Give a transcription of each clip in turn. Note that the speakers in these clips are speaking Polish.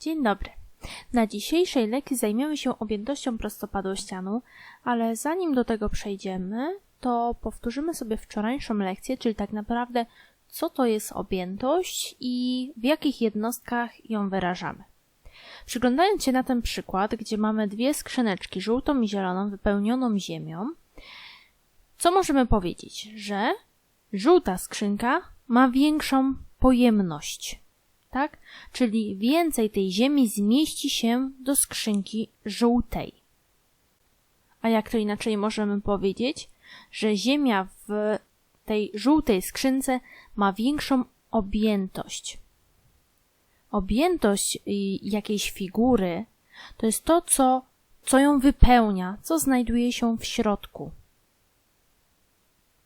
Dzień dobry. Na dzisiejszej lekcji zajmiemy się objętością prostopadłościaną, ale zanim do tego przejdziemy, to powtórzymy sobie wczorajszą lekcję, czyli tak naprawdę co to jest objętość i w jakich jednostkach ją wyrażamy. Przyglądając się na ten przykład, gdzie mamy dwie skrzyneczki, żółtą i zieloną, wypełnioną ziemią, co możemy powiedzieć? Że żółta skrzynka ma większą pojemność, tak? Czyli więcej tej ziemi zmieści się do skrzynki żółtej. A jak to inaczej możemy powiedzieć? Że ziemia w tej żółtej skrzynce ma większą objętość. Objętość jakiejś figury to jest to, co, co ją wypełnia, co znajduje się w środku.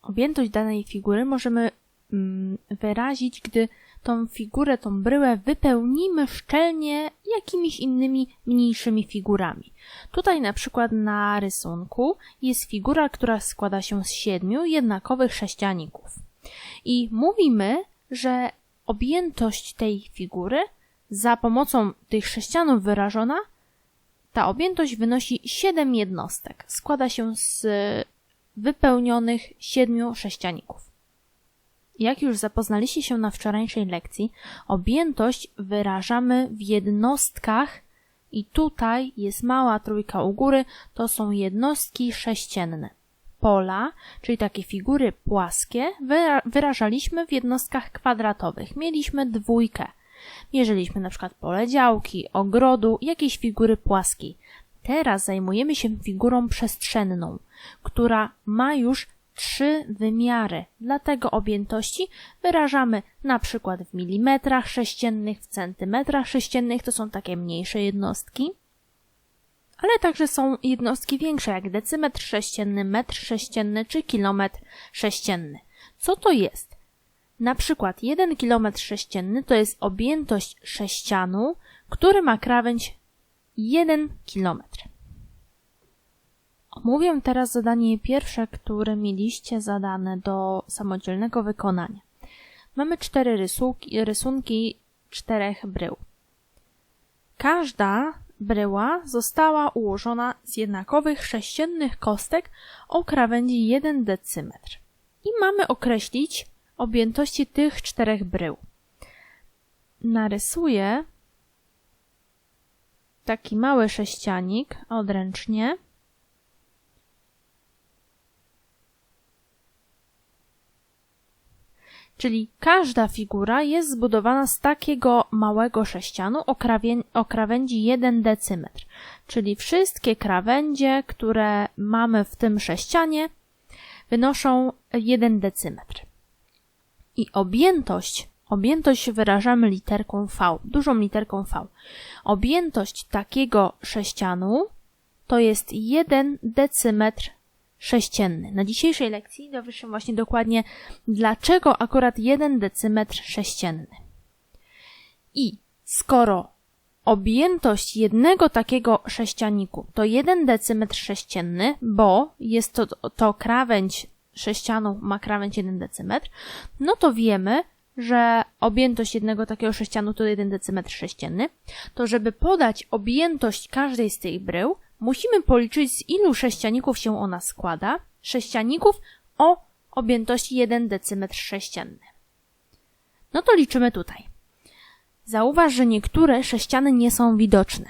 Objętość danej figury możemy mm, wyrazić, gdy tą figurę, tą bryłę wypełnimy szczelnie jakimiś innymi mniejszymi figurami. Tutaj na przykład na rysunku jest figura, która składa się z siedmiu jednakowych sześcianików. I mówimy, że objętość tej figury za pomocą tych sześcianów wyrażona, ta objętość wynosi 7 jednostek. Składa się z wypełnionych siedmiu sześcianików. Jak już zapoznaliście się na wczorajszej lekcji, objętość wyrażamy w jednostkach i tutaj jest mała trójka u góry, to są jednostki sześcienne. Pola, czyli takie figury płaskie, wyrażaliśmy w jednostkach kwadratowych. Mieliśmy dwójkę. Mierzyliśmy na przykład pole działki, ogrodu, jakiejś figury płaskiej. Teraz zajmujemy się figurą przestrzenną, która ma już trzy wymiary. Dlatego objętości wyrażamy na przykład w milimetrach sześciennych, w centymetrach sześciennych, to są takie mniejsze jednostki. Ale także są jednostki większe, jak decymetr sześcienny, metr sześcienny czy kilometr sześcienny. Co to jest? Na przykład 1 km sześcienny to jest objętość sześcianu, który ma krawędź 1 km. Omówię teraz zadanie pierwsze, które mieliście zadane do samodzielnego wykonania. Mamy cztery rysunki, rysunki czterech brył. Każda bryła została ułożona z jednakowych sześciennych kostek o krawędzi 1 decymetr. I mamy określić objętości tych czterech brył. Narysuję taki mały sześcianik odręcznie. Czyli każda figura jest zbudowana z takiego małego sześcianu o, o krawędzi 1 decymetr. Czyli wszystkie krawędzie, które mamy w tym sześcianie, wynoszą 1 decymetr. I objętość, objętość wyrażamy literką V, dużą literką V. Objętość takiego sześcianu to jest 1 decymetr sześcienny. Na dzisiejszej lekcji dowiesz właśnie dokładnie, dlaczego akurat 1 decymetr sześcienny. I skoro objętość jednego takiego sześcianiku to 1 decymetr sześcienny, bo jest to, to krawędź sześcianu ma krawędź 1 decymetr, no to wiemy, że objętość jednego takiego sześcianu to 1 decymetr sześcienny, to żeby podać objętość każdej z tych brył, musimy policzyć z ilu sześcianików się ona składa, sześcianików o objętości 1 decymetr sześcienny. No to liczymy tutaj. Zauważ, że niektóre sześciany nie są widoczne.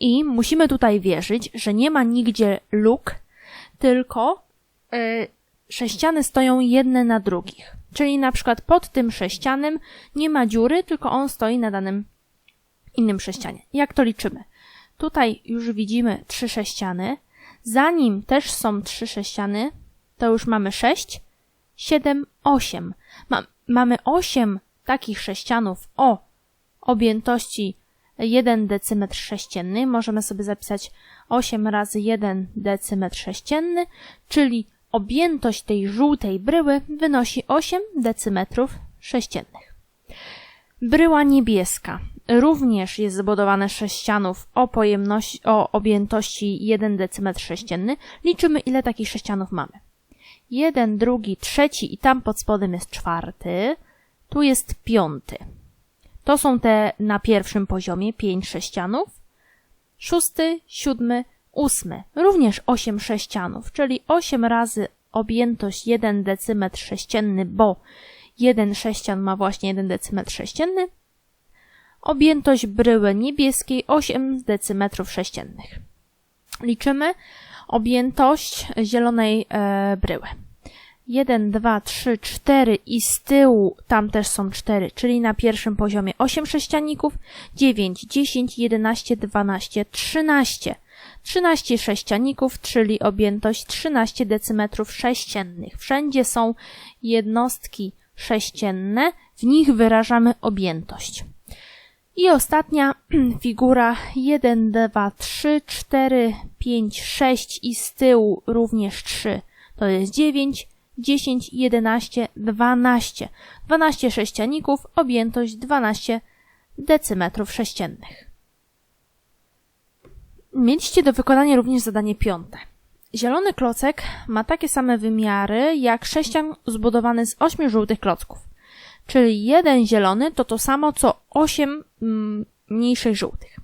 I musimy tutaj wierzyć, że nie ma nigdzie luk, tylko yy, sześciany stoją jedne na drugich. Czyli na przykład pod tym sześcianem nie ma dziury, tylko on stoi na danym innym sześcianie. Jak to liczymy? Tutaj już widzimy trzy sześciany. Zanim też są trzy sześciany, to już mamy sześć, siedem, osiem. Ma, mamy osiem takich sześcianów o objętości 1 decymetr sześcienny. Możemy sobie zapisać 8 razy 1 decymetr sześcienny, czyli objętość tej żółtej bryły wynosi 8 decymetrów sześciennych. Bryła niebieska również jest zbudowana z sześcianów o pojemności, o objętości 1 decymetr sześcienny. Liczymy ile takich sześcianów mamy. Jeden, drugi, trzeci i tam pod spodem jest czwarty. Tu jest piąty. To są te na pierwszym poziomie, pięć sześcianów. Szósty, siódmy, ósmy, również osiem sześcianów, czyli osiem razy objętość 1 decymetr sześcienny, bo jeden sześcian ma właśnie 1 decymetr sześcienny. Objętość bryły niebieskiej 8 decymetrów sześciennych. Liczymy objętość zielonej e, bryły. 1, 2, 3, 4 i z tyłu tam też są 4, czyli na pierwszym poziomie 8 sześcianików, 9, 10, 11, 12, 13. 13 sześcianików, czyli objętość 13 decymetrów sześciennych. Wszędzie są jednostki sześcienne, w nich wyrażamy objętość. I ostatnia figura 1, 2, 3, 4, 5, 6 i z tyłu również 3. To jest 9, 10, 11, 12. 12 sześcianików, objętość 12 decymetrów sześciennych. Mieliście do wykonania również zadanie piąte. Zielony klocek ma takie same wymiary jak sześcian zbudowany z ośmiu żółtych klocków. Czyli jeden zielony to to samo co osiem mm, mniejszych żółtych.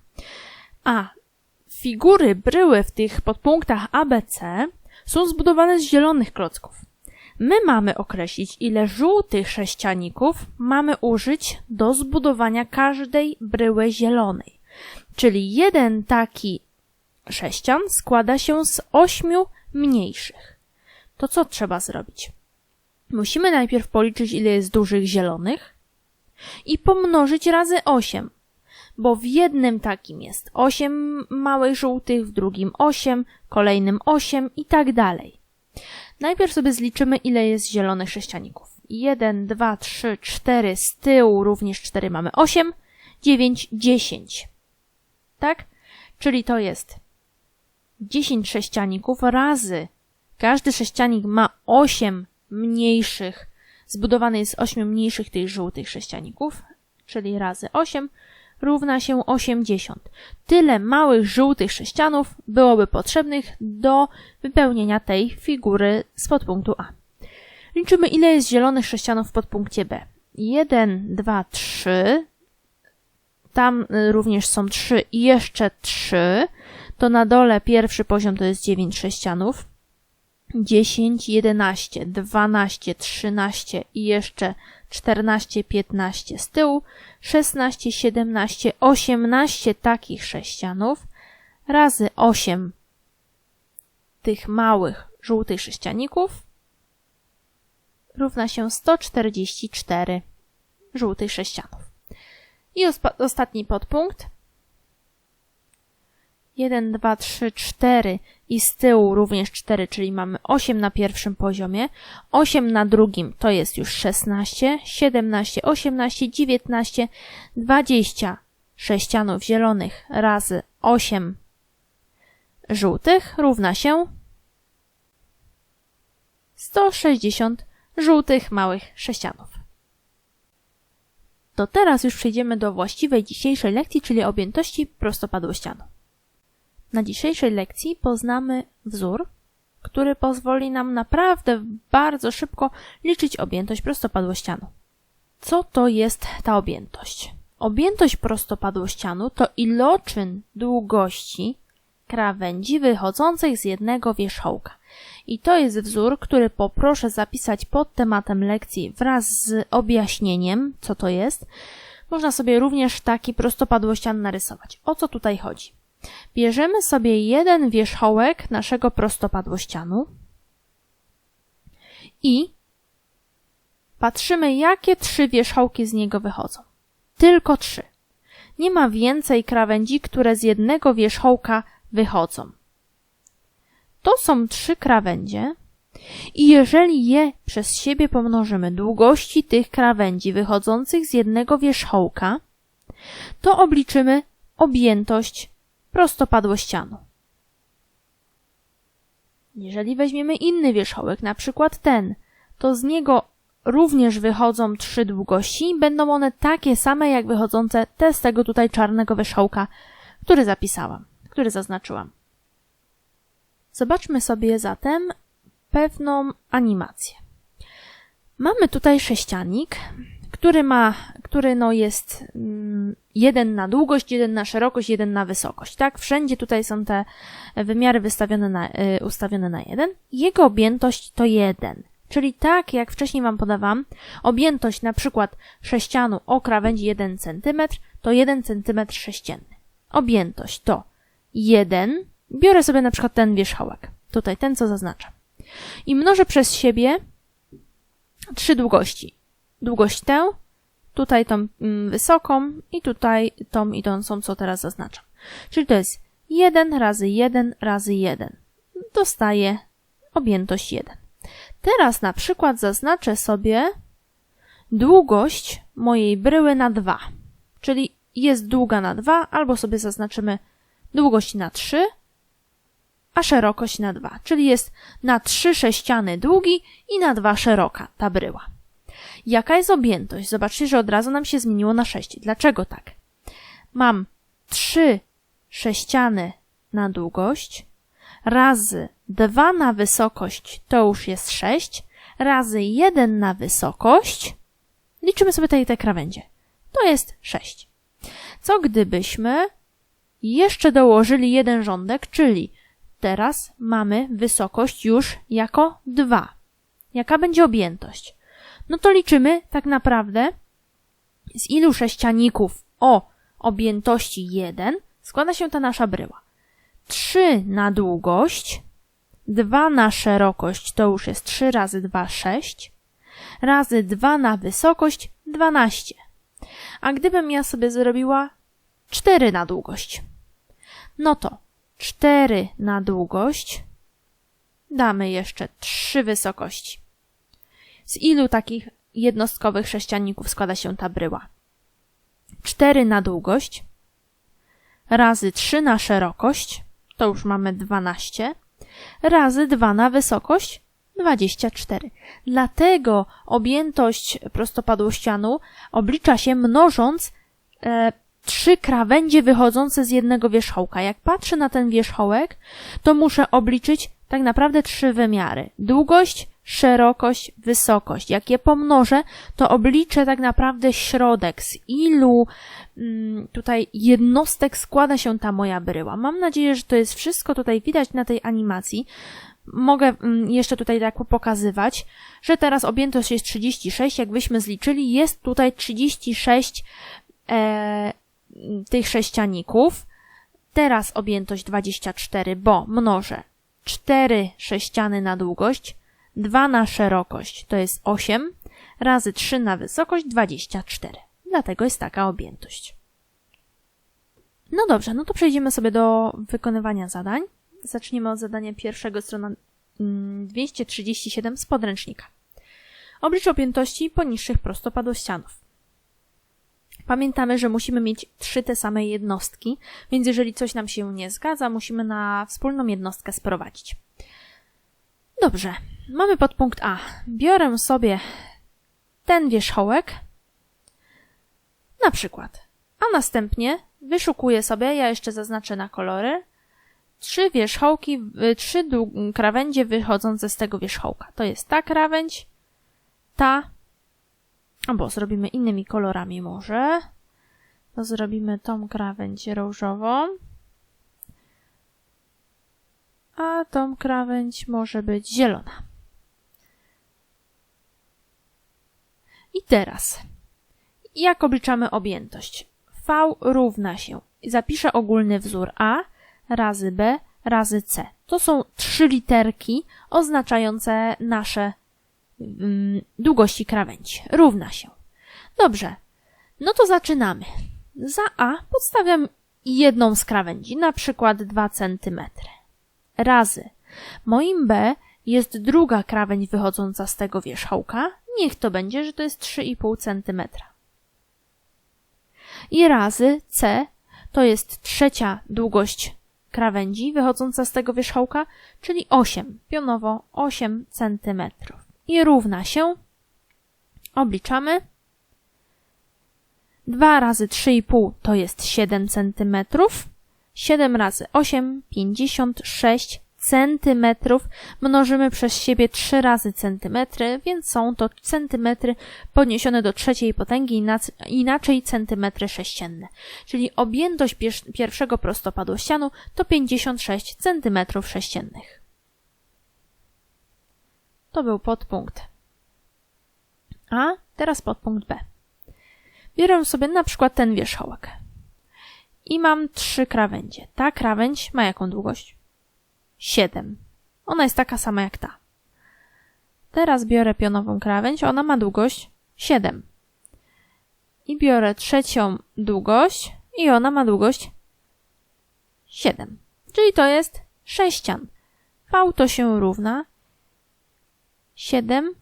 A figury bryły w tych podpunktach ABC są zbudowane z zielonych klocków. My mamy określić, ile żółtych sześcianików mamy użyć do zbudowania każdej bryły zielonej. Czyli jeden taki sześcian składa się z ośmiu mniejszych. To co trzeba zrobić? Musimy najpierw policzyć, ile jest dużych zielonych i pomnożyć razy osiem, bo w jednym takim jest osiem małych żółtych, w drugim osiem, kolejnym osiem i tak dalej. Najpierw sobie zliczymy, ile jest zielonych sześcianików. 1, 2, 3, 4, z tyłu również 4 mamy 8, 9, 10. Tak? Czyli to jest 10 sześcianików razy każdy sześcianik ma 8 mniejszych, zbudowany jest z 8 mniejszych tych żółtych sześcianików, czyli razy 8 równa się 80. Tyle małych żółtych sześcianów byłoby potrzebnych do wypełnienia tej figury z podpunktu A. Liczymy ile jest zielonych sześcianów w podpunkcie B. 1, 2, 3. Tam y, również są 3 i jeszcze 3 to na dole pierwszy poziom to jest 9 sześcianów, 10, 11, 12, 13 i jeszcze 14, 15 z tyłu, 16, 17, 18 takich sześcianów razy 8 tych małych żółtych sześcianików równa się 144 żółtych sześcianów. I ostatni podpunkt 1, 2, 3, 4 i z tyłu również 4, czyli mamy 8 na pierwszym poziomie, 8 na drugim to jest już 16, 17, 18, 19, 20 sześcianów zielonych razy 8 żółtych równa się 160 żółtych małych sześcianów. To teraz już przejdziemy do właściwej dzisiejszej lekcji, czyli objętości prostopadłościanu. Na dzisiejszej lekcji poznamy wzór, który pozwoli nam naprawdę bardzo szybko liczyć objętość prostopadłościanu. Co to jest ta objętość? Objętość prostopadłościanu to iloczyn długości krawędzi wychodzących z jednego wierzchołka. I to jest wzór, który poproszę zapisać pod tematem lekcji wraz z objaśnieniem, co to jest. Można sobie również taki prostopadłościan narysować. O co tutaj chodzi? Bierzemy sobie jeden wierzchołek naszego prostopadłościanu i patrzymy, jakie trzy wierzchołki z niego wychodzą. Tylko trzy. Nie ma więcej krawędzi, które z jednego wierzchołka wychodzą. To są trzy krawędzie i jeżeli je przez siebie pomnożymy długości tych krawędzi wychodzących z jednego wierzchołka, to obliczymy objętość prostopadłościanu. Jeżeli weźmiemy inny wierzchołek, na przykład ten, to z niego również wychodzą trzy długości będą one takie same jak wychodzące te z tego tutaj czarnego wierzchołka, który zapisałam, który zaznaczyłam. Zobaczmy sobie zatem pewną animację. Mamy tutaj sześcianik, który ma, który no jest mm, jeden na długość, jeden na szerokość, jeden na wysokość, tak? Wszędzie tutaj są te wymiary wystawione na, y, ustawione na jeden. Jego objętość to jeden. Czyli tak, jak wcześniej Wam podawałam, objętość na przykład sześcianu o krawędzi 1 cm to 1 cm sześcienny. Objętość to 1, biorę sobie na przykład ten wierzchołek, tutaj ten, co zaznaczam, i mnożę przez siebie trzy długości. Długość tę, tutaj tą mm, wysoką i tutaj tą idącą, co teraz zaznaczam. Czyli to jest 1 razy 1 razy 1. Dostaję objętość 1. Teraz na przykład zaznaczę sobie długość mojej bryły na 2. Czyli jest długa na 2, albo sobie zaznaczymy długość na 3, a szerokość na 2. Czyli jest na 3 sześciany długi i na 2 szeroka ta bryła. Jaka jest objętość? Zobaczcie, że od razu nam się zmieniło na 6. Dlaczego tak? Mam 3 sześciany na długość razy 2 na wysokość to już jest 6, razy 1 na wysokość, liczymy sobie tutaj te krawędzie, to jest 6. Co gdybyśmy jeszcze dołożyli jeden rządek, czyli teraz mamy wysokość już jako 2. Jaka będzie objętość? No to liczymy tak naprawdę z ilu sześcianików o objętości 1 składa się ta nasza bryła. 3 na długość, 2 na szerokość to już jest 3 razy 2, 6, razy 2 na wysokość 12. A gdybym ja sobie zrobiła 4 na długość, no to 4 na długość damy jeszcze 3 wysokości. Z ilu takich jednostkowych sześcianników składa się ta bryła? 4 na długość razy 3 na szerokość to już mamy 12, razy 2 na wysokość 24. Dlatego objętość prostopadłościanu oblicza się mnożąc e, trzy krawędzie wychodzące z jednego wierzchołka. Jak patrzę na ten wierzchołek, to muszę obliczyć tak naprawdę trzy wymiary. Długość, szerokość, wysokość. Jak je pomnożę, to obliczę tak naprawdę środek, z ilu mm, tutaj jednostek składa się ta moja bryła. Mam nadzieję, że to jest wszystko tutaj widać na tej animacji. Mogę mm, jeszcze tutaj tak pokazywać, że teraz objętość jest 36, jakbyśmy zliczyli, jest tutaj 36 e, tych sześcianików. Teraz objętość 24, bo mnożę 4 sześciany na długość, 2 na szerokość to jest 8, razy 3 na wysokość 24. Dlatego jest taka objętość. No dobrze, no to przejdziemy sobie do wykonywania zadań. Zaczniemy od zadania pierwszego, strona 237 mm, z podręcznika. Oblicz objętości poniższych prostopadłościanów. Pamiętamy, że musimy mieć trzy te same jednostki, więc jeżeli coś nam się nie zgadza, musimy na wspólną jednostkę sprowadzić. Dobrze, mamy podpunkt A. Biorę sobie ten wierzchołek, na przykład, a następnie wyszukuję sobie, ja jeszcze zaznaczę na kolory, trzy wierzchołki, y, trzy krawędzie wychodzące z tego wierzchołka. To jest ta krawędź, ta, albo zrobimy innymi kolorami może. To zrobimy tą krawędź różową a tą krawędź może być zielona. I teraz, jak obliczamy objętość? V równa się, zapiszę ogólny wzór A razy B razy C. To są trzy literki oznaczające nasze długości krawędzi. Równa się. Dobrze, no to zaczynamy. Za A podstawiam jedną z krawędzi, na przykład 2 cm razy. Moim B jest druga krawędź wychodząca z tego wierzchołka. Niech to będzie, że to jest 3,5 cm. I razy C to jest trzecia długość krawędzi wychodząca z tego wierzchołka, czyli 8, pionowo 8 cm. I równa się, obliczamy, 2 razy 3,5 to jest 7 cm, 7 razy 8, 56 centymetrów mnożymy przez siebie 3 razy centymetry, więc są to centymetry podniesione do trzeciej potęgi, inaczej centymetry sześcienne. Czyli objętość pierwszego prostopadłościanu to 56 centymetrów sześciennych. To był podpunkt A, teraz podpunkt B. Biorę sobie na przykład ten wierzchołek. I mam trzy krawędzie. Ta krawędź ma jaką długość? 7. Ona jest taka sama jak ta. Teraz biorę pionową krawędź, ona ma długość 7. I biorę trzecią długość i ona ma długość 7. Czyli to jest sześcian. V to się równa 7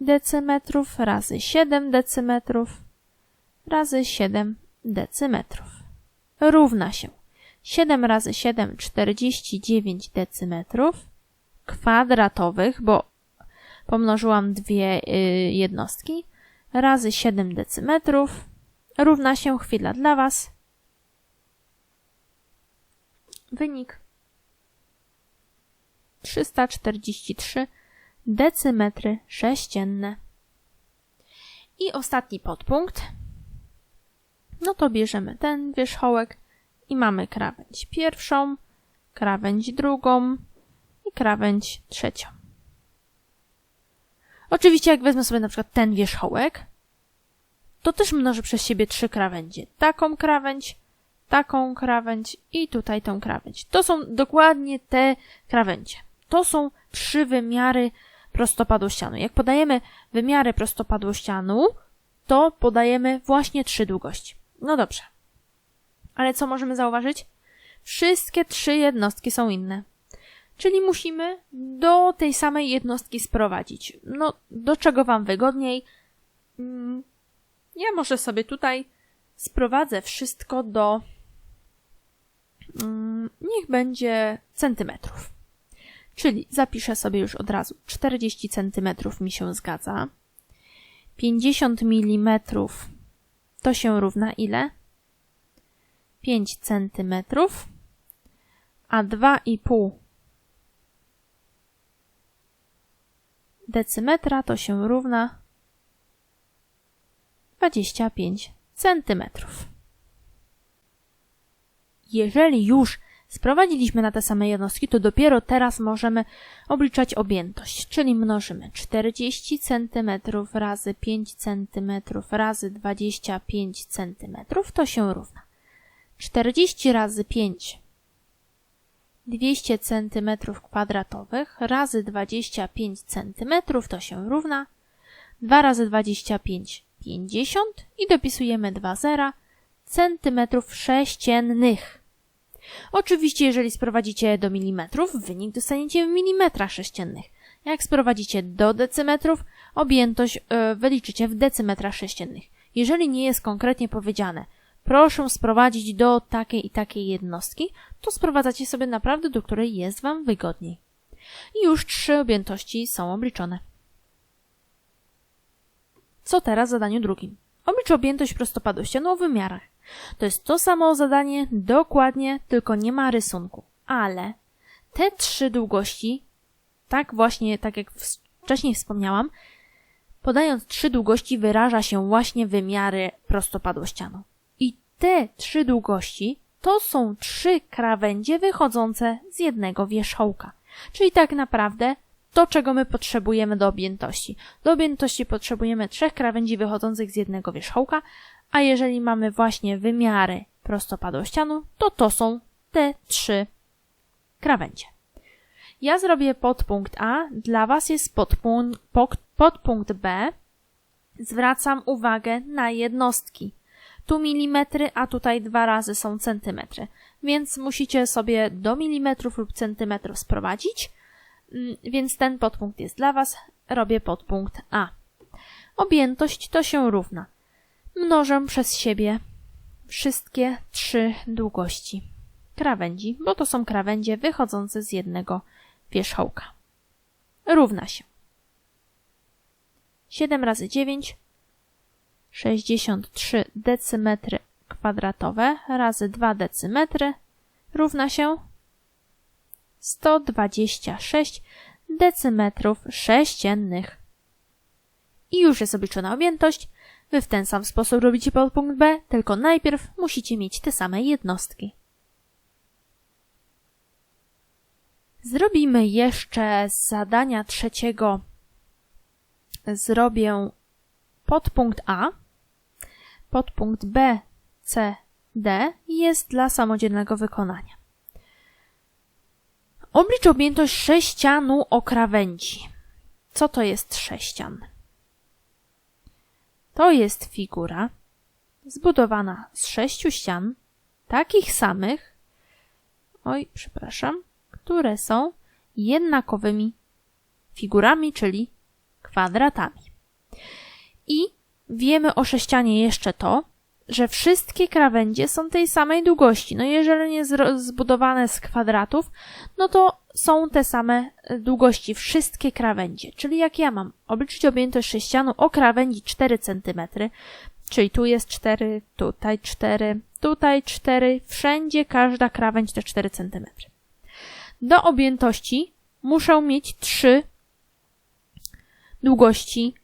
decymetrów razy 7 decymetrów razy 7 decymetrów. Równa się 7 razy 7 49 decymetrów kwadratowych, bo pomnożyłam dwie y, jednostki, razy 7 decymetrów równa się chwila dla Was. Wynik 343 decymetry sześcienne. I ostatni podpunkt. No to bierzemy ten wierzchołek i mamy krawędź pierwszą, krawędź drugą i krawędź trzecią. Oczywiście jak wezmę sobie na przykład ten wierzchołek, to też mnożę przez siebie trzy krawędzie. Taką krawędź, taką krawędź i tutaj tą krawędź. To są dokładnie te krawędzie. To są trzy wymiary prostopadłościanu. Jak podajemy wymiary prostopadłościanu, to podajemy właśnie trzy długości. No dobrze. Ale co możemy zauważyć? Wszystkie trzy jednostki są inne. Czyli musimy do tej samej jednostki sprowadzić. No, do czego Wam wygodniej? Mm, ja może sobie tutaj sprowadzę wszystko do. Mm, niech będzie centymetrów. Czyli zapiszę sobie już od razu 40 centymetrów mi się zgadza. 50 milimetrów to się równa ile? 5 cm, a 2,5 decymetra to się równa 25 cm. Jeżeli już sprowadziliśmy na te same jednostki, to dopiero teraz możemy obliczać objętość, czyli mnożymy 40 cm razy 5 cm razy 25 cm, to się równa 40 razy 5 200 cm kwadratowych razy 25 cm to się równa 2 razy 25 50 i dopisujemy 2 zera centymetrów sześciennych. Oczywiście, jeżeli sprowadzicie do milimetrów, wynik dostaniecie w milimetrach sześciennych. Jak sprowadzicie do decymetrów, objętość yy, wyliczycie w decymetrach sześciennych. Jeżeli nie jest konkretnie powiedziane, proszę sprowadzić do takiej i takiej jednostki, to sprowadzacie sobie naprawdę, do której jest Wam wygodniej. I już trzy objętości są obliczone. Co teraz zadaniu drugim? Oblicz objętość prostopadłością o wymiarach. To jest to samo zadanie, dokładnie, tylko nie ma rysunku. Ale te trzy długości, tak właśnie, tak jak wcześniej wspomniałam, podając trzy długości wyraża się właśnie wymiary prostopadłościanu te trzy długości to są trzy krawędzie wychodzące z jednego wierzchołka. Czyli tak naprawdę to, czego my potrzebujemy do objętości. Do objętości potrzebujemy trzech krawędzi wychodzących z jednego wierzchołka, a jeżeli mamy właśnie wymiary prostopadłościanu, to to są te trzy krawędzie. Ja zrobię podpunkt A, dla Was jest podpunkt, podpunkt B. Zwracam uwagę na jednostki tu milimetry, a tutaj dwa razy są centymetry. Więc musicie sobie do milimetrów lub centymetrów sprowadzić. Mm, więc ten podpunkt jest dla Was. Robię podpunkt A. Objętość to się równa. Mnożę przez siebie wszystkie trzy długości krawędzi, bo to są krawędzie wychodzące z jednego wierzchołka. Równa się 7 razy 9 63 decymetry kwadratowe razy 2 decymetry równa się 126 decymetrów sześciennych. I już jest obliczona objętość. Wy w ten sam sposób robicie podpunkt B, tylko najpierw musicie mieć te same jednostki. Zrobimy jeszcze z zadania trzeciego. Zrobię podpunkt A. Podpunkt B, C, D jest dla samodzielnego wykonania. Oblicz objętość sześcianu o krawędzi. Co to jest sześcian? To jest figura zbudowana z sześciu ścian, takich samych, oj, przepraszam, które są jednakowymi figurami, czyli kwadratami. I wiemy o sześcianie jeszcze to, że wszystkie krawędzie są tej samej długości. No jeżeli nie zbudowane z kwadratów, no to są te same długości, wszystkie krawędzie. Czyli jak ja mam obliczyć objętość sześcianu o krawędzi 4 cm, czyli tu jest 4, tutaj 4, tutaj 4, wszędzie każda krawędź to 4 cm. Do objętości muszę mieć 3 długości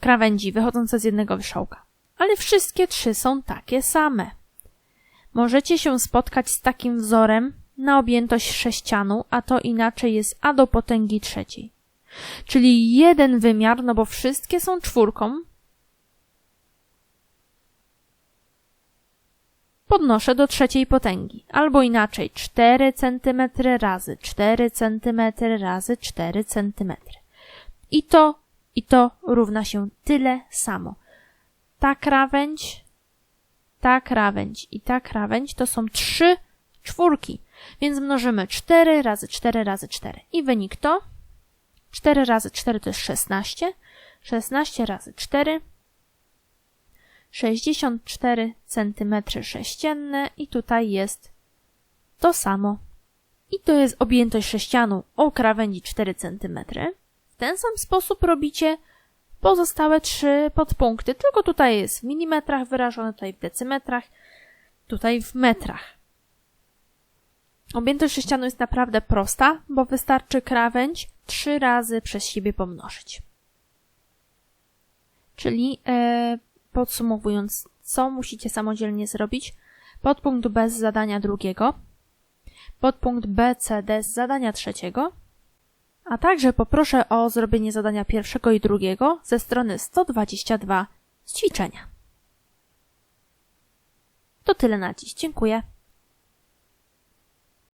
krawędzi wychodzące z jednego wierzchołka. Ale wszystkie trzy są takie same. Możecie się spotkać z takim wzorem na objętość sześcianu, a to inaczej jest a do potęgi trzeciej. Czyli jeden wymiar, no bo wszystkie są czwórką, podnoszę do trzeciej potęgi, albo inaczej 4 cm razy 4 cm razy 4 cm. I to, i to równa się tyle samo. Ta krawędź, ta krawędź i ta krawędź to są trzy czwórki, więc mnożymy 4 razy 4 razy 4 i wynik to 4 razy 4 to jest 16, 16 razy 4 64 cm sześcienne i tutaj jest to samo. I to jest objętość sześcianu o krawędzi 4 cm. W ten sam sposób robicie pozostałe trzy podpunkty, tylko tutaj jest w milimetrach wyrażone, tutaj w decymetrach, tutaj w metrach. Objętość sześcianu jest naprawdę prosta, bo wystarczy krawędź trzy razy przez siebie pomnożyć. Czyli e, Podsumowując, co musicie samodzielnie zrobić? Podpunkt B z zadania drugiego, podpunkt BCD z zadania trzeciego, a także poproszę o zrobienie zadania pierwszego i drugiego ze strony 122 z ćwiczenia. To tyle na dziś. Dziękuję.